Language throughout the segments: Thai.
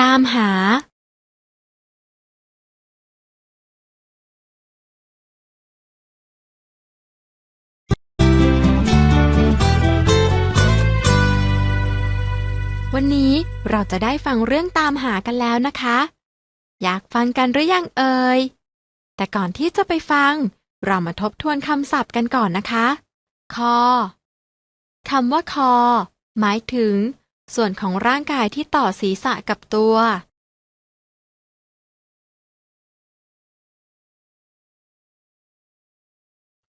ตามหาวันนี้เราจะได้ฟังเรื่องตามหากันแล้วนะคะ อยากฟังกันหรือยังเอ่ย แต่ก่อนที่จะไปฟัง เรามาทบทวนคำศัพท์กันก่อนนะคะ คอ คำว่าคอ หมายถึง ส่วนของร่างกายที่ต่อศีรษะกับตัว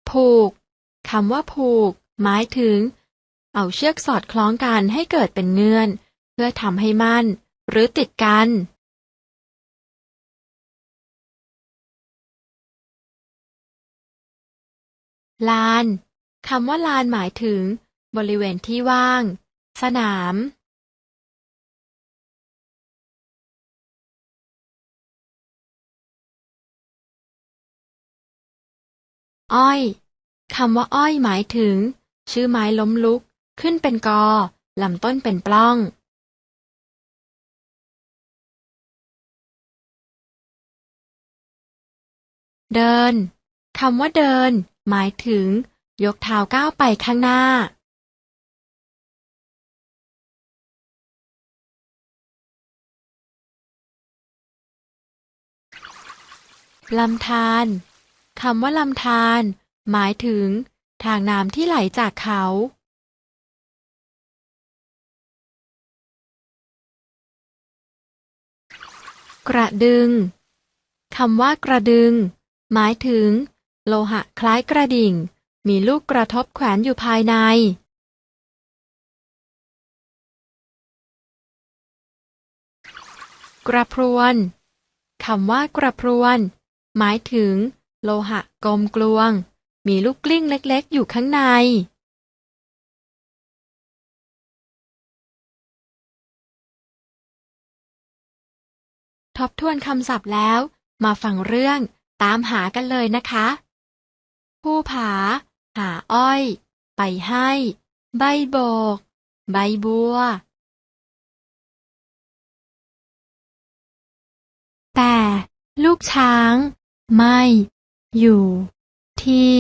ผูกคำว่าผูก หมายถึง เอาเชือกสอดคล้องกันให้เกิดเป็นเงื่อน เพื่อทำให้มั่น หรือติดกัน ลานคำว่าลานหมายถึง บริเวณที่ว่าง สนาม อ้อยคำว่าอ้อยหมายถึง ชื่อไม้ล้มลุก ขึ้นเป็นกอลำต้นเป็นปล้อง เดินคำว่าเดิน หมายถึง ยกเท้าก้าวไปข้างหน้า ลำธาร คำว่าลำธารหมายถึง ทางน้ำที่ไหลจากเขา กระดึงคำว่ากระดึง หมายถึง โลหะคล้ายกระดิ่ง มีลูกกระทบแขวนอยู่ภายใน กระพรวนคำว่ากระพรวน หมายถึง โลหะกลมกลวง มีลูกกลิ้งเล็ก ๆ อยู่ข้างใน ทบทวนคำศัพท์แล้ว มาฟังเรื่องตามหากันเลยนะคะ ผู้ผา หาอ้อย ไปให้ ใบโบก ใบบัว แต่ ลูกช้าง ไม่ อยู่ ที่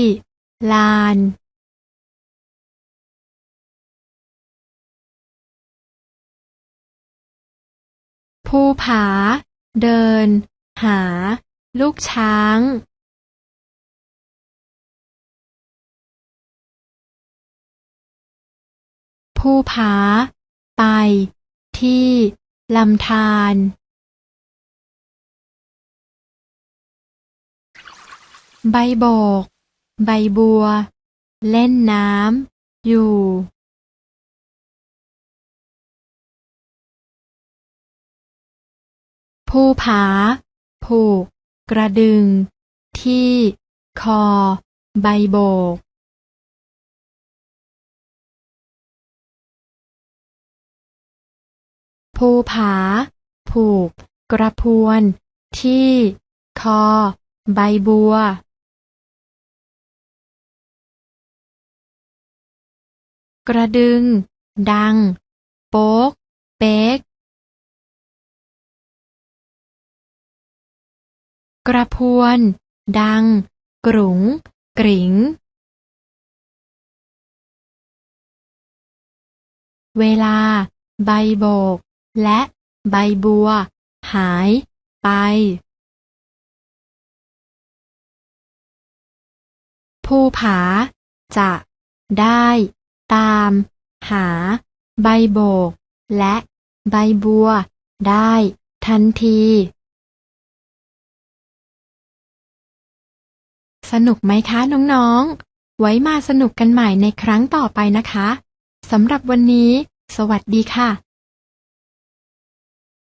ลานภูผา เดิน หา ลูกช้าง ภูผา ไป ที่ ลำธาร ใบโบก ใบบัว เล่นน้ำ อยู่ภูผา ผูก กระดึง ที่ คอ ใบโบก ภูผา ผูก กระพวน ที่ คอ ใบบัว กระดึง ดัง โป๊ก เป๊ก กระพวน ดัง กรุง กริ๋ง เวลา ใบโบก และใบบัว หาย ไป ภูผา จะ ได้ ตาม หา ใบโบก และใบบัว ได้ ทันที สนุกไหมคะน้องๆ ไว้มาสนุกกันใหม่ในครั้งต่อไปนะคะ สำหรับวันนี้ สวัสดีค่ะ